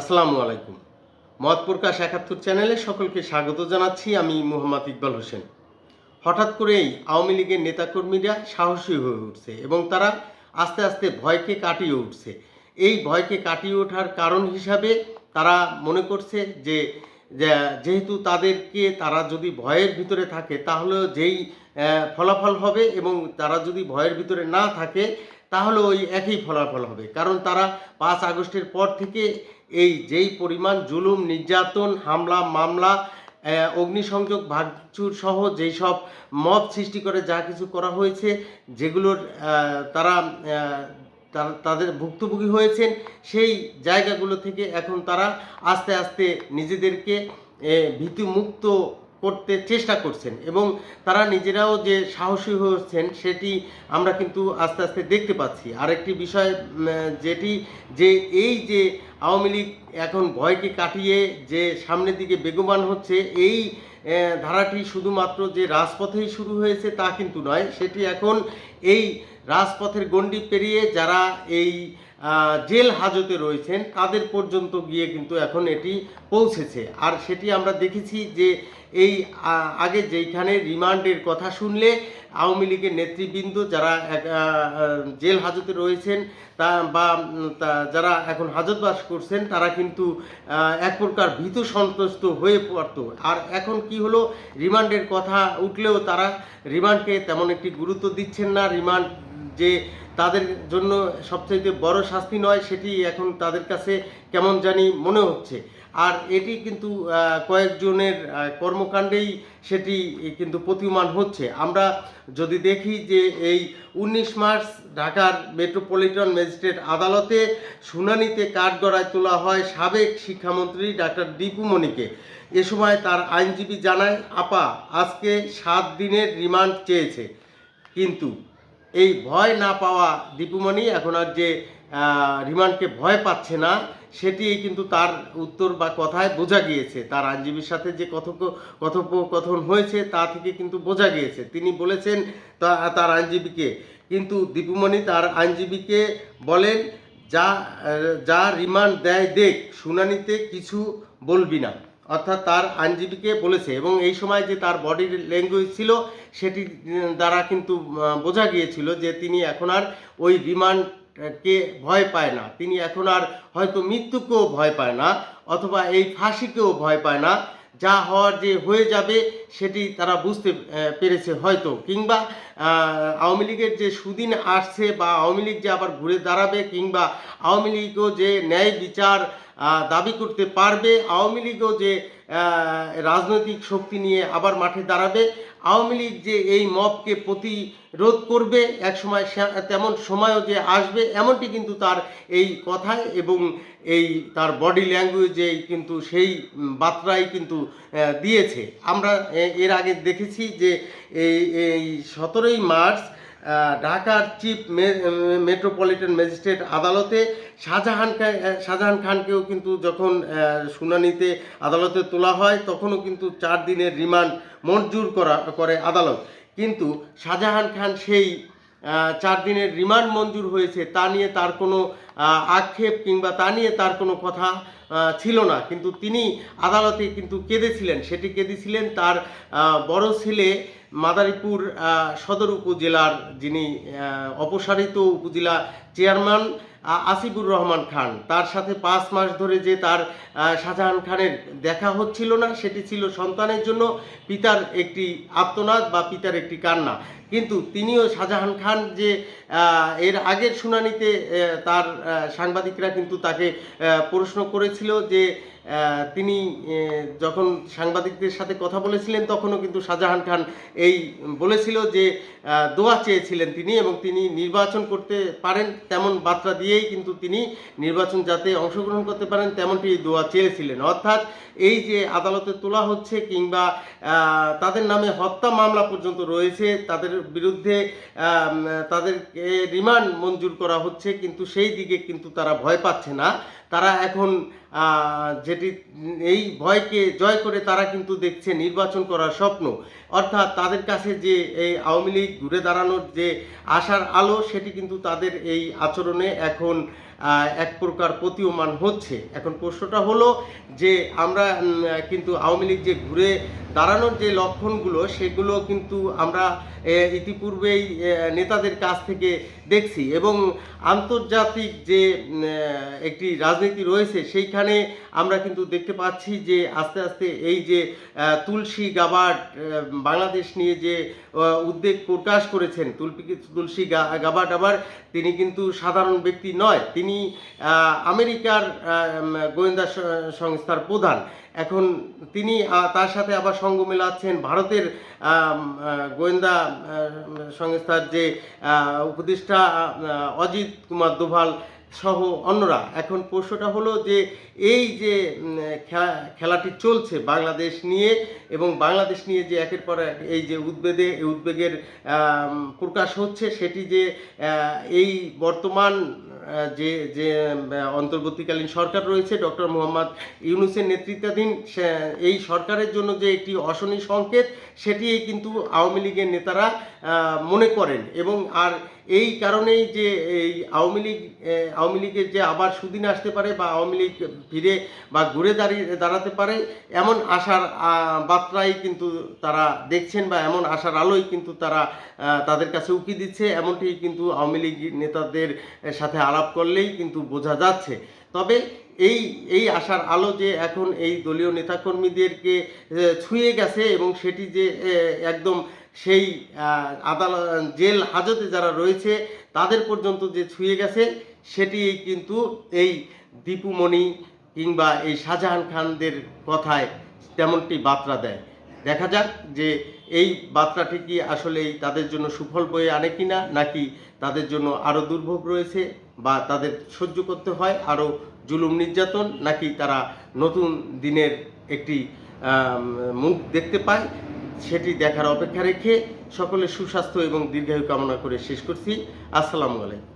আসসালামু আলাইকুম। মত প্রকাশ একাত্তর চ্যানেলে সকলকে স্বাগত জানাচ্ছি আমি মোহাম্মদ ইকবাল হোসেন। হঠাৎ করেই আওয়ামী লীগের নেতাকর্মীরা সাহসী হয়ে উঠছে এবং তারা আস্তে আস্তে ভয়কে কাটিয়ে উঠছে। এই ভয়কে কাটিয়ে ওঠার কারণ হিসাবে তারা মনে করছে যে যেহেতু তাদেরকে তারা যদি ভয়ের ভিতরে থাকে তাহলে যেই ফলাফল হবে এবং তারা যদি ভয়ের ভিতরে না থাকে তাহলে ওই একই ফলাফল হবে। কারণ তারা পাঁচ আগস্টের পর থেকে এই যেই পরিমাণ জুলুম, নির্যাতন, হামলা, মামলা অগ্নিসংযোগ, ভাঙচুর সহ যেই সব মব সৃষ্টি করে যা কিছু করা হয়েছে, যেগুলোর তারা- তাদের ভুক্তভোগী হয়েছেন, সেই জায়গাগুলো থেকে এখন তারা আস্তে আস্তে নিজেদেরকে ভীতিমুক্ত করতে চেষ্টা করছেন এবং তারা নিজেরাও যে সাহসী হচ্ছেন সেটি আমরা কিন্তু আস্তে আস্তে দেখতে পাচ্ছি। আরেকটি বিষয় যেটি যে এই যে আওয়ামী লীগ এখন ভয়কে কাটিয়ে যে সামনের দিকে বেগবান হচ্ছে, এই ধারাটি শুধুমাত্র যে রাজপথেই শুরু হয়েছে তা কিন্তু নয়, সেটি এখন এই রাজপথের গণ্ডি পেরিয়ে যারা এই জেল হাজতে রয়েছেন তাদের পর্যন্ত গিয়ে কিন্তু এখন এটি পৌঁছেছে। আর সেটি আমরা দেখেছি যে এই আগে যেইখানে রিমান্ডের কথা শুনলে আওয়ামী লীগের নেতৃবৃন্দ যারা জেল হাজতে রয়েছেন, তা বা যারা এখন হাজতবাস করছেন, তারা কিন্তু এক প্রকার ভীত সন্তুষ্ট হয়ে পড়তো। আর এখন কি হলো? রিমান্ডের কথা উঠলেও তারা রিমান্ডকে তেমন একটি গুরুত্ব দিচ্ছেন না। রিমান্ড যে তাদের জন্য সবচাইতে বড় শাস্তি নয়, সেটি এখন তাদের কাছে কেমন জানি মনে হচ্ছে। আর এটি কিন্তু কয়েকজনের কর্মকাণ্ডেই সেটি কিন্তু প্রতিমান হচ্ছে। আমরা যদি দেখি যে এই উনিশ মার্চ ঢাকার মেট্রোপলিটন ম্যাজিস্ট্রেট আদালতে শুনানিতে কাঠগড়ায় তোলা হয় সাবেক শিক্ষামন্ত্রী ডাক্তার দীপু মণিকে এ সময় তার আইনজীবী জানায়, আপা, আজকে সাত দিনের রিমান্ড চেয়েছে। কিন্তু এই ভয় না পাওয়া দীপুমণি এখন আর যে রিমান্ডকে ভয় পাচ্ছে না সেটি কিন্তু তার উত্তর বা কথায় বোঝা গিয়েছে। তার আইনজীবীর সাথে যে কথোপ, কথোপকথন হয়েছে, তা থেকে কিন্তু বোঝা গিয়েছে। তিনি বলেছেন তার আইনজীবীকে। কিন্তু দীপুমণি তার আইনজীবীকে বলেন, যা যা রিমান্ড দেয় দেখ, শুনানিতে কিছু বলবি না। অর্থাৎ তার আইনজীবীকে বলেছে এবং এই সময় যে তার বডির ল্যাঙ্গুয়েজ ছিল, সেটি দ্বারা কিন্তু বোঝা গিয়েছিল যে তিনি এখন আর ওই রিমান্ডকে ভয় পায় না। তিনি এখন আর হয়তো মৃত্যুকেও ভয় পায় না, অথবা এই ফাঁসিকেও ভয় পায় না। যা হওয়ার যে হয়ে যাবে সেটি তারা বুঝতে পেরেছে হয়তো। কিংবা আওয়ামী লীগের যে সুদিন আসছে বা আওয়ামী লীগ যে আবার ঘুরে দাঁড়াবে কিংবা আওয়ামী লীগও যে ন্যায় বিচার দাবি করতে পারবে, আওয়ামী লীগও যে রাজনৈতিক শক্তি নিয়ে আবার মাঠে দাঁড়াবে আওয়ামী লীগ যে এই মবকে প্রতিরোধ করবে এক সময় তেমন সময়ও যে আসবে, এমনটি কিন্তু তার এই কথায় এবং এই তার বডি ল্যাঙ্গুয়েজে কিন্তু সেই বার্তাই কিন্তু দিয়েছে। আমরা এর আগে দেখেছি যে এই সতেরোই মার্চ ঢাকার চিফ মেট্রোপলিটন ম্যাজিস্ট্রেট আদালতে শাহজাহান শাহজাহান খানকেও কিন্তু যখন শুনানিতে আদালতে তোলা হয়, তখনও কিন্তু চার দিনের রিমান্ড মঞ্জুর করা, করে আদালত। কিন্তু শাহজাহান খান সেই চার দিনের রিমান্ড মঞ্জুর হয়েছে, তা নিয়ে তার কোনো আক্ষেপ কিংবা তা নিয়ে তার কোনো কথা ছিল না। কিন্তু তিনি আদালতে কিন্তু কেঁদেছিলেন। সেটি কেঁদেছিলেন তার বড় ছেলে মাদারীপুর সদর উপজেলার যিনি অপসারিত উপজেলা চেয়ারম্যান আসিফুর রহমান খান। তার সাথে পাঁচ মাস ধরে যে তার শাহজাহান খানের দেখা হচ্ছিল না, সেটি ছিল সন্তানের জন্য পিতার একটি আত্মনাদ বা পিতার একটি কান্না। কিন্তু তিনিও শাহজাহান খান যে এর আগের শুনানিতে তার সাংবাদিকরা কিন্তু তাকে প্রশ্ন করেছিল যে তিনি যখন সাংবাদিকদের সাথে কথা বলেছিলেন তখনও কিন্তু শাহজাহান খান এই বলেছিল যে দোয়া চেয়েছিলেন তিনি এবং তিনি নির্বাচন করতে পারেন তেমন বার্তা দিয়েই কিন্তু তিনি নির্বাচন যাতে অংশগ্রহণ করতে পারেন তেমনটি দোয়া চেয়েছিলেন। অর্থাৎ এই যে আদালতে তোলা হচ্ছে কিংবা তাদের নামে হত্যা মামলা পর্যন্ত রয়েছে তাদের বিরুদ্ধে তাদেরকে রিমান্ড মঞ্জুর করা হচ্ছে কিন্তু সেই দিকে কিন্তু তারা ভয় পাচ্ছে না। তারা এখন আহ, যেটি এই ভয়কে জয় করে তারা কিন্তু দেখছে নির্বাচন করার স্বপ্ন। অর্থাৎ তাদের কাছে যে এই আওয়ামী লীগ ঘুরে দাঁড়ানোর যে আশার আলো, সেটি কিন্তু তাদের এই আচরণে এখন এক প্রকার প্রতীয়মান হচ্ছে। এখন প্রশ্নটা হলো যে আমরা কিন্তু আওয়ামী লীগ যে ঘুরে দাঁড়ানোর যে লক্ষণগুলো সেগুলো কিন্তু আমরা ইতিপূর্বেই নেতাদের কাছ থেকে দেখছি এবং আন্তর্জাতিক যে একটি রাজনীতি রয়েছে সেইখানে আমরা কিন্তু দেখতে পাচ্ছি যে আস্তে আস্তে এই যে তুলসী আহ, বাংলাদেশ নিয়ে যে উদ্বেগ প্রকাশ করেছেন তুলসী তুলসী গা- গাবাট আবার তিনি কিন্তু সাধারণ ব্যক্তি নয় তিনি আহ, আমেরিকার গোয়েন্দা সংস্থার প্রধান। এখন তিনি তার সাথে আবার সঙ্গ মেলাচ্ছেন ভারতের গোয়েন্দা সংস্থার যে উপদেষ্টা অজিত কুমার দোভাল সহ অন্যরা। এখন প্রশ্নটা হলো যে, এই যে খেলাটি চলছে বাংলাদেশ নিয়ে এবং বাংলাদেশ নিয়ে যে একের পর এক এই যে উদ্বেগে এই উদ্বেগের প্রকাশ হচ্ছে, সেটি যে এই বর্তমান যে যে অন্তর্বর্তীকালীন সরকার রয়েছে, ডক্টর মোহাম্মদ ইউনুসের নেতৃত্বাধীন এই সরকারের জন্য যে একটি অশনি সংকেত সেটি কিন্তু আওয়ামী লীগের নেতারা মনে করেন এবং আর এই কারণেই যে এই আওয়ামী লীগ আওয়ামী লীগের যে আবার সুদিন আসতে পারে বা আওয়ামী লীগ ফিরে বা ঘুরে দাঁড়িয়ে, দাঁড়াতে পারে, এমন আশার বার্তাই কিন্তু তারা দেখছেন বা এমন আশার আলোই কিন্তু তারা তাদের কাছে উকি দিচ্ছে। এমনটি কিন্তু আওয়ামী লীগ নেতাদের সাথে আলাপ করলেই কিন্তু বোঝা যাচ্ছে। তবে এই এই আশার আলো যে এখন এই দলীয় নেতাকর্মীদেরকে ছুঁয়ে গেছে এবং সেটি যে একদম সেই আদালত জেল হাজতে যারা রয়েছে, তাদের পর্যন্ত যে ছুঁয়ে গেছে, সেটি কিন্তু এই দীপুমণি কিংবা এই শাহজাহান খানদের কথায় তেমনটি বার্তা দেয়। দেখা যাক যে এই বার্তাটি কি আসলেই তাদের জন্য সুফল বয়ে আনে কি না নাকি তাদের জন্য আরও দুর্ভোগ রয়েছে, বা তাদের সহ্য করতে হয় আরও জুলুম নির্যাতন, নাকি তারা নতুন দিনের একটি মুখ দেখতে পায়। সেটি দেখার অপেক্ষা রেখে সকলের সুস্বাস্থ্য এবং দীর্ঘায়ু কামনা করে শেষ করছি। আসসালামু আলাইকুম।